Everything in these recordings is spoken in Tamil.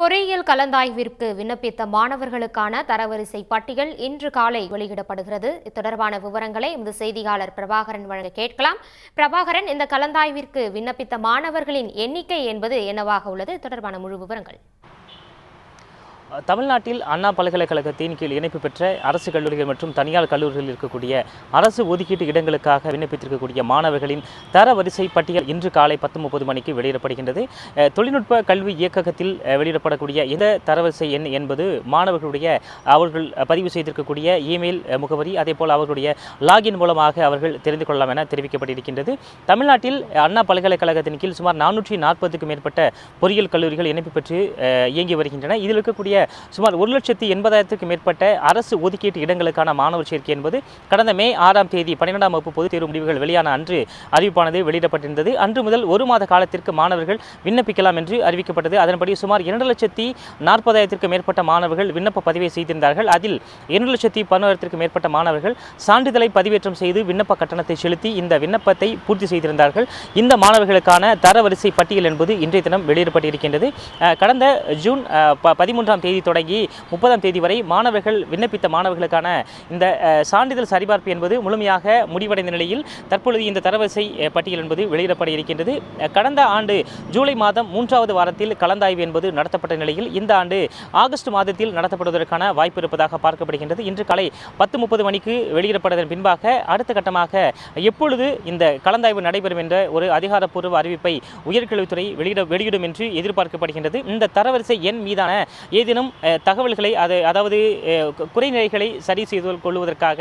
பொறியியல் கலந்தாய்விற்கு விண்ணப்பித்த மாணவர்களுக்கான தரவரிசை பட்டியல் இன்று காலை வெளியிடப்படுகிறது. இத்தொடர்பான விவரங்களை எமது செய்தியாளர் பிரபாகரன் வழங்க கேட்கலாம். பிரபாகரன் இந்த கலந்தாய்விற்கு விண்ணப்பித்த மாணவர்களின் எண்ணிக்கை என்பது என்னவாக உள்ளது? தொடர்பான முழு விவரங்கள். தமிழ்நாட்டில் அண்ணா பல்கலைக்கழகத்தின் கீழ் இணைப்பு பெற்ற அரசு கல்லூரிகள் மற்றும் தனியார் கல்லூரிகளில் இருக்கக்கூடிய அரசு ஒதுக்கீட்டு இடங்களுக்காக விண்ணப்பித்திருக்கக்கூடிய மாணவர்களின் தரவரிசை பட்டியல் இன்று காலை பத்து முப்பது மணிக்கு வெளியிடப்படுகின்றது. தொழில்நுட்ப கல்வி இயக்ககத்தில் வெளியிடப்படக்கூடிய இந்த தரவரிசை எண் என்பது மாணவர்களுடைய அவர்கள் பதிவு செய்திருக்கக்கூடிய இமெயில் முகவரி முகவரி அதேபோல் அவர்களுடைய லாகின் மூலமாக அவர்கள் தெரிந்து கொள்ளலாம் என தெரிவிக்கப்பட்டிருக்கின்றது. தமிழ்நாட்டில் அண்ணா பல்கலைக்கழகத்தின் கீழ் சுமார் நானூற்றி நாற்பதுக்கும் மேற்பட்ட பொறியியல் கல்லூரிகள் இணைப்பு பெற்று இயங்கி வருகின்றன. இதில் இருக்கக்கூடிய சுமார் ஒரு லட்சத்தி எண்பதாயிரத்துக்கு மேற்பட்ட அரசு ஒதுக்கீட்டு இடங்களுக்கான மாணவர் சேர்க்கை என்பது கடந்த மே ஆறாம் தேதி பன்னிரெண்டாம் வகுப்பு பொதுத் தேர்வு முடிவுகள் வெளியான அன்று அறிவிப்பானது வெளியிடப்பட்டிருந்தது. அன்று முதல் ஒரு மாத காலத்திற்கு மாணவர்கள் விண்ணப்பிக்கலாம் என்று அறிவிக்கப்பட்டது. அதன்படி சுமார் இரண்டு லட்சத்தி நாற்பதாயிரத்திற்கு மேற்பட்ட மாணவர்கள் விண்ணப்ப பதிவை செய்திருந்தார்கள். அதில் இரண்டு லட்சத்தி பதினோராயிரத்திற்கு மேற்பட்ட மாணவர்கள் சான்றிதழை பதிவேற்றம் செய்து விண்ணப்ப கட்டணத்தை செலுத்தி இந்த விண்ணப்பத்தை பூர்த்தி செய்திருந்தார்கள். இந்த மாணவர்களுக்கான தரவரிசை பட்டியல் என்பது இன்றைய தினம் வெளியிடப்பட்டிருக்கின்றது. கடந்த ஜூன் பதிமூன்றாம் தேதி தொடங்கி முப்பதாம் தேதி வரை மாணவர்கள் விண்ணப்பித்த மாணவர்களுக்கான இந்த சான்றிதழ் சரிபார்ப்பு என்பது முழுமையாக முடிவடைந்த நிலையில் தற்பொழுது இந்த தரவரிசை பட்டியல் என்பது வெளியிடப்பட இருக்கின்றது. கடந்த ஆண்டு ஜூலை மாதம் மூன்றாவது வாரத்தில் கலந்தாய்வு என்பது நடத்தப்பட்ட நிலையில் இந்த ஆண்டு ஆகஸ்ட் மாதத்தில் நடத்தப்படுவதற்கான வாய்ப்பு இருப்பதாக பார்க்கப்படுகின்றது. இன்று காலை பத்து முப்பது மணிக்கு வெளியிடப்பட்டதன் பின்பாக அடுத்த கட்டமாக எப்பொழுது இந்த கலந்தாய்வு நடைபெறும் என்ற ஒரு அதிகாரப்பூர்வ அறிவிப்பை உயர்கல்வித்துறை வெளியிட வெளியிடும் என்று எதிர்பார்க்கப்படுகின்றது. இந்த தரவரிசை எண் மீதான ஏதேனும் அஹ், தகவல்களை அது அதாவது குறைநிலைகளை சரி செய்து கொள்வதற்காக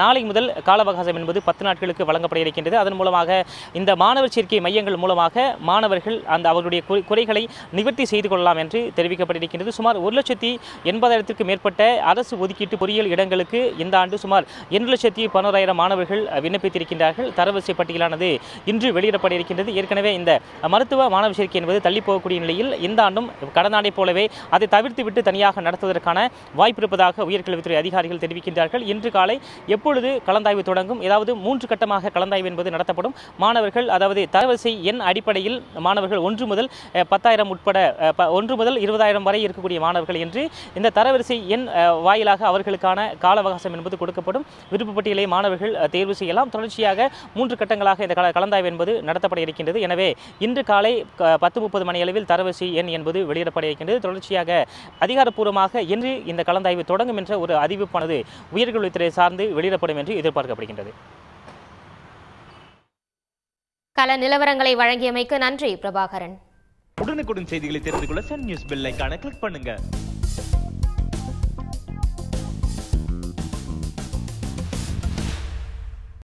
நாளை முதல் கால அவகாசம் என்பது பத்து நாட்களுக்கு வழங்கப்பட இருக்கின்றது. அதன் மூலமாக இந்த மாணவர் சேர்க்கை மையங்கள் மூலமாக மாணவர்கள் அந்த அவர்களுடைய குறைகளை நிவர்த்தி செய்து கொள்ளலாம் என்று தெரிவிக்கப்பட்டிருக்கின்றது சுமார் ஒரு லட்சத்தி எண்பதாயிரத்திற்கு மேற்பட்ட அரசு ஒதுக்கீட்டு பொறியியல் இடங்களுக்கு இந்த ஆண்டு சுமார் இரண்டு லட்சத்தி பதினோராயிரம் மாணவர்கள் விண்ணப்பித்திருக்கின்றார்கள். தரவரிசை பட்டியலானது இன்று வெளியிடப்பட இருக்கின்றது. ஏற்கனவே இந்த மருத்துவ மாணவர் சேர்க்கை என்பது தள்ளி போகக்கூடிய நிலையில் இந்த ஆண்டும் கடந்த ஆண்டை போலவே அதை தவிர்த்து விட்டு தனியாக நடத்துவதற்கான வாய்ப்பு இருப்பதாக உயர்கல்வித்துறை அதிகாரிகள் தெரிவிக்கின்றார்கள். இன்று காலை எப்பொழுது கலந்தாய்வு தொடங்கும்? ஏதாவது மூன்று கட்டமாக கலந்தாய்வு என்பது நடத்தப்படும். மாணவர்கள் அதாவது தரவரிசை எண் அடிப்படையில் மாணவர்கள் ஒன்று முதல் பத்தாயிரம் உட்பட ஒன்று முதல் இருபதாயிரம் வரை இருக்கக்கூடிய மாணவர்கள் என்று இந்த தரவரிசை எண் வாயிலாக அவர்களுக்கான கால அவகாசம் என்பது கொடுக்கப்படும். விருப்பப்பட்டியலை மாணவர்கள் தேர்வு செய்யலாம். தொடர்ச்சியாக மூன்று கட்டங்களாக இந்த கலந்தாய்வு என்பது நடத்தப்பட இருக்கின்றது. எனவே இன்று காலை பத்து முப்பது மணி அளவில் தரவரிசை எண் என்பது வெளியிடப்பட இருக்கின்றது. தொடர்ச்சியாக அதிகாரப்பூர்வமாக இன்று இந்த கலந்தாய்வு தொடங்கும் என்ற ஒரு அறிவிப்பானது உயர்கல்வித்துறை சார்ந்து வெளியிடப்படும் என்று எதிர்பார்க்கப்படுகின்றது. கள நிலவரங்களை வழங்கியமைக்கு நன்றி பிரபாகரன். உடனுக்குடன் செய்திகளை தெரிந்து கொள்ள சன் நியூஸ் பெல் ஐகானை கிளிக் பண்ணுங்க.